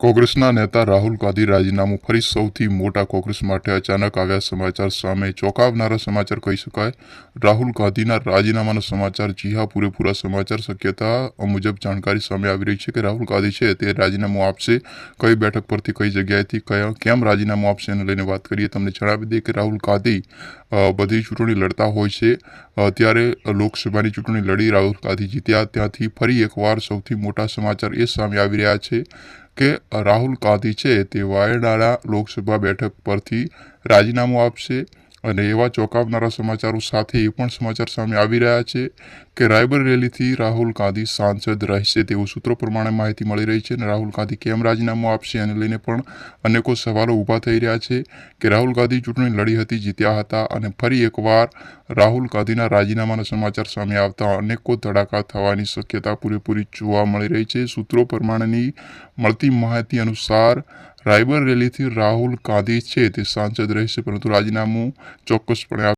કોંગ્રેસના નેતા રાહુલ ગાંધી રાજીનામું ફરી સૌથી મોટા કોંગ્રેસ માટે અચાનક આવ્યા સમાચાર સામે ચોંકાવનારા સમાચાર કહી શકાય. રાહુલ ગાંધીના રાજીનામાના સમાચાર જી હા પૂરેપૂરા સમાચાર શક્યતા મુજબ જાણકારી સામે આવી રહી છે કે રાહુલ ગાંધી છે તે રાજીનામું આપશે કઈ બેઠક પરથી કઈ જગ્યાએથી કયા કેમ રાજીનામું આપશે એને લઈને વાત કરીએ. તમને જણાવી દઈએ કે રાહુલ ગાંધી બધી ચૂંટણી લડતા હોય છે. ત્યારે લોકસભાની ચૂંટણી લડી રાહુલ ગાંધી જીત્યા. ત્યાંથી ફરી એકવાર સૌથી મોટા સમાચાર એ સામે આવી રહ્યા છે કે રાહુલ ગાંધી છે તે વાયડાના લોકસભા બેઠક પરથી રાજીનામું આપશે. અને એવા ચોંકાવનારા સમાચારો સાથે એ પણ સમાચાર સામે આવી રહ્યા છે કે રાયબર રેલીથી રાહુલ ગાંધી સાંસદ રહેશે તેવું સૂત્રો પ્રમાણે માહિતી મળી રહી છે અને રાહુલ ગાંધી કેમ રાજીનામું આપશે એને લઈને પણ અનેકો સવાલો ઊભા થઈ રહ્યા છે કે રાહુલ ગાંધી ચૂંટણી લડી હતી, જીત્યા હતા અને ફરી એકવાર રાહુલ ગાંધીના રાજીનામાના સમાચાર સામે આવતા અનેકો ધડાકા થવાની શક્યતા પૂરેપૂરી જોવા મળી રહી છે. સૂત્રો પ્રમાણેની મળતી માહિતી અનુસાર રાયબર રેલીથી રાહુલ ગાંધી છે તે સાંસદ રહેશે પરંતુ રાજીનામું ચોક્કસપણે